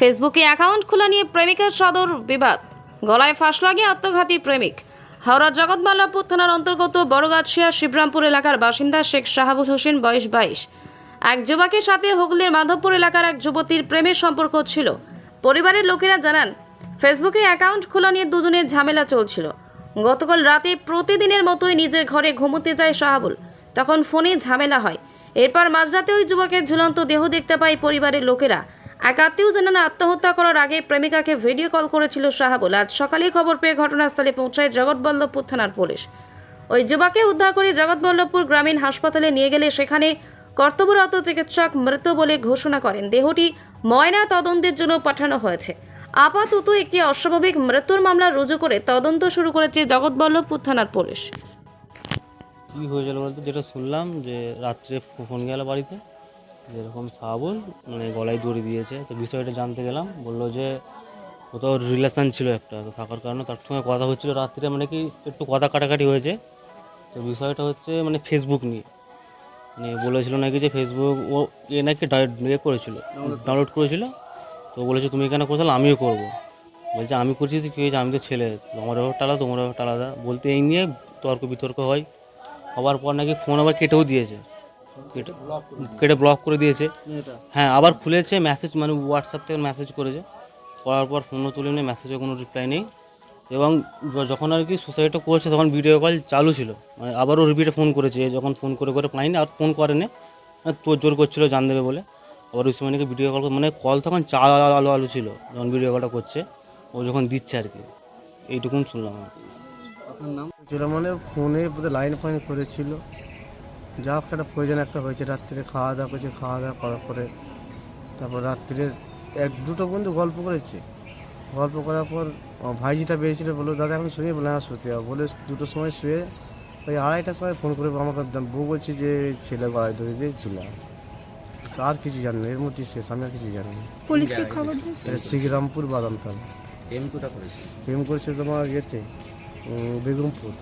ফেসবুকে অ্যাকাউন্ট খোলা নিয়ে প্রেমিকের সদর বিবাদ। গলায় ফাঁস লাগিয়ে আত্মঘাতী প্রেমিক। হাওড়া জগৎবল্লভপুর থানার অন্তর্গত বড়গাছিয়া শিবরামপুর এলাকার বাসিন্দা শেখ শাহাবুল হোসেন, বয়স বাইশ। এক যুবকের সাথে হুগলির মাধবপুর এলাকার এক যুবতীর প্রেমের সম্পর্ক ছিল। পরিবারের লোকেরা জানান, ফেসবুকে অ্যাকাউন্ট খোলা নিয়ে দুজনের ঝামেলা চলছিল। গতকাল রাতে প্রতিদিনের মতোই নিজের ঘরে ঘুমোতে যায় শাহাবুল। তখন ফোনে ঝামেলা হয়। এরপর মাঝরাতে ওই যুবকের ঝুলন্ত দেহ দেখতে পায় পরিবারের লোকেরা। এক আত্মীয় জানান আত্মহত্যা করার আগে প্রেমিকাকে ভিডিও কল করেছিল শাহাবুল আজ সকালে খবর পেয়ে ঘটনাস্থলে পৌঁছায় জগৎবল্লভপুর থানার পুলিশ। ওই যুবাকে উদ্ধার করে জগৎবল্লভপুর গ্রামীণ হাসপাতালে নিয়ে গেলে সেখানে কর্তব্যরত চিকিৎসক মৃত বলে ঘোষণা করেন। দেহটি ময়না তদন্তের জন্য পাঠানো হয়েছে। আপাতত একটি অস্বাভাবিক মৃত্যুর মামলা রুজু করে তদন্ত শুরু করেছে জগৎবল্লভপুর থানার পুলিশ। হয়েছিল যেটা শুনলাম যে রাত্রে ফোন গেল বাড়িতে। যেরকম সাবল মানে গলায় দড়ি দিয়েছে। তো বিষয়টা জানতে গেলাম, বলল যে কোথাও রিলেশান ছিল একটা, তো থাকার কারণে তার সঙ্গে কথা হচ্ছিল রাত্রে মানে কি একটু কথা কাটাকাটি হয়েছে। তো বিষয়টা হচ্ছে মানে ফেসবুক নিয়ে। মানে বলেছিল নাকি যে ফেসবুক ও এ নাকি ইয়ে করেছিল ডাউনলোড করেছিল। তো বলেছে, তুমি কেন করেছিল আমিও করব। বলছে, আমি করছি যে কী হয়েছে আমি তো ছেলে, তোমার ব্যাপারটা আলাদা তোমার ব্যাপারটা আলাদা বলতে এই নিয়ে তর্ক বিতর্ক হয়। হওয়ার পর নাকি ফোন আবার কেটেও দিয়েছে। কেটে কেটে ব্লক করে দিয়েছে। হ্যাঁ আবার খুলেছে মেসেজ মানে হোয়াটসঅ্যাপ থেকে মেসেজ করেছে। করার পর ফোনও তুলে নিয়ে মেসেজে কোনো রিপ্লাই নেই। এবং যখন আর কি সুসাইডটা করছে তখন ভিডিও কল চালু ছিল। মানে আবারও রিপিটে ফোন করেছে। যখন ফোন করে করে পাইনি আর ফোন করেনি। মানে তোর জোর করছিল জান দেবে বলে। আবার ওই সময় নাকি ভিডিও কল মানে কল তখন চাল আলো আলো আলো ছিল যখন ভিডিও কলটা করছে। ও যখন দিচ্ছে আর কি। এইটুকুন শুনলাম আমি। ছিল মানে ফোনে লাইন ফাইন করেছিল। যা হোক একটা প্রয়োজন একটা হয়েছে রাত্রে খাওয়া দাওয়া করেছে খাওয়া দাওয়া করার পরে তারপর রাত্রে এক দুটো বন্ধু গল্প করেছে। গল্প করার পর ভাইজিটা বেরিয়েছিল বলল দাদা এখন শুয়ে বলে হ্যাঁ শুতে হবে। বলে দুটো সময় শুয়ে ওই আড়াইটার সময় ফোন করে আমাকে বউ বলছে যে ছেলে গলায় ধরে দিয়ে চলে আর কিছু জানি না এর মধ্যে শেষ আমি আর কিছু জানি না। পুলিশকে খবর দিয়েছে? শ্রীরামপুর বাদামতাল। প্রেম কোথা প্রেম করছে তোমার ইয়েতে বেগমপুর।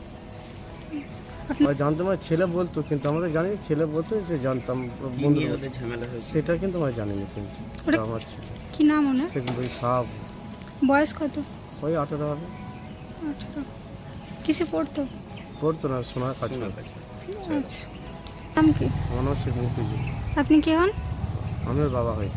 জানতাম আমার ছেলে বলতো কিন্তু আমরা জানি ছেলে বলতো যে জানতাম বন্ধু ঝামেলা হয়েছে? সেটা কিন্তু আমরা জানিনি কিন্তু আমার ছেলে। কি নাম ওনার? ওই সাপ বয়স কত? ওই আঠারো হবে। আঠারো। কিসে পড়তো? পড়তো না সোনার কাজ করতো। আচ্ছা। নাম কি? আমার শেখ মুফিজুর আপনি কে হন? আমার বাবা হয়